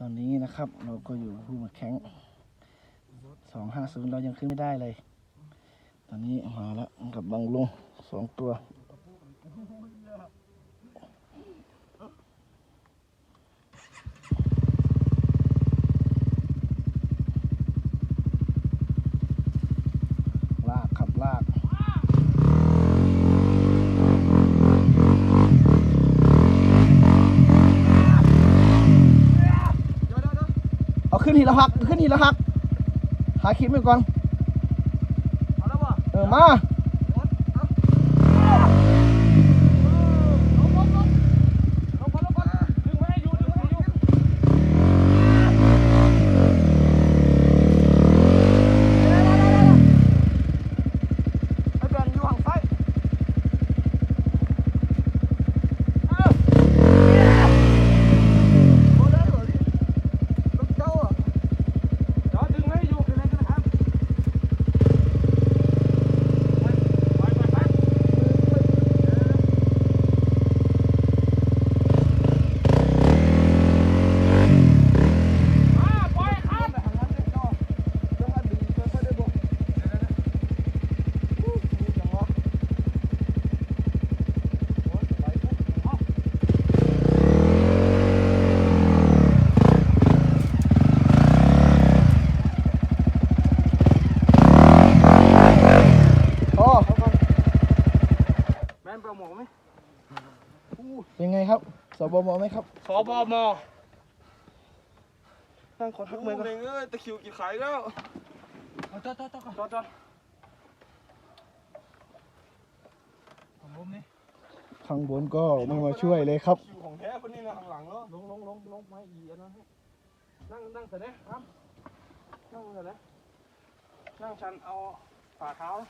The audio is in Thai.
ตอนนี้นะครับเราก็อยู่ผู้มาแข้งสองห้าศูนย์เรายังขึ้นไม่ได้เลย ตอนนี้มาแล้วกับบางลุงสองตัว ลากขับลาก เอา ขึ้นทีละหัก ขึ้นทีละหัก หาคลิปไปก่อน เอาแล้วบ่เออมา ลงลงลงลงก่อนลงก่อนดึงไว้ให้อยู่ดึงไว้ให้อยู่ไอ้แบนอยู่ห่างซ้ายเอ้าโอ้ได้เหรอนี่รถเจ้าอะเดี๋ยวดึงไว้ให้อยู่แค่นั้นนะครับไปไปไปไป อ่าปล่อยครับหันหลังเลยจ้อจังหวะดึงค่อยๆได้บ่เดี๋ยวๆอู้มีจังหวะโอ้ยไปปุ๊บเอา โอ้ เอาก่อนแม่นเปล่าหมอไหม เป็นไงครับสบมไหมครับสบมนั่งขอทักมือก่อนเอ้ยตะคริวกี่ขายแล้วเอาจอดจอดจอดก่อนจอดจอดของผมนี่ข้างบนก็ไม่มาช่วยเลยครับคิวของแท้คนนี้นะข้างหลังเนาะลงลงลงลงไม้อีอันนั้นให้นั่งนั่งเสร็จนะครับนั่งเสร็จแล้วนั่งชันเอาฝ่าเท้านะ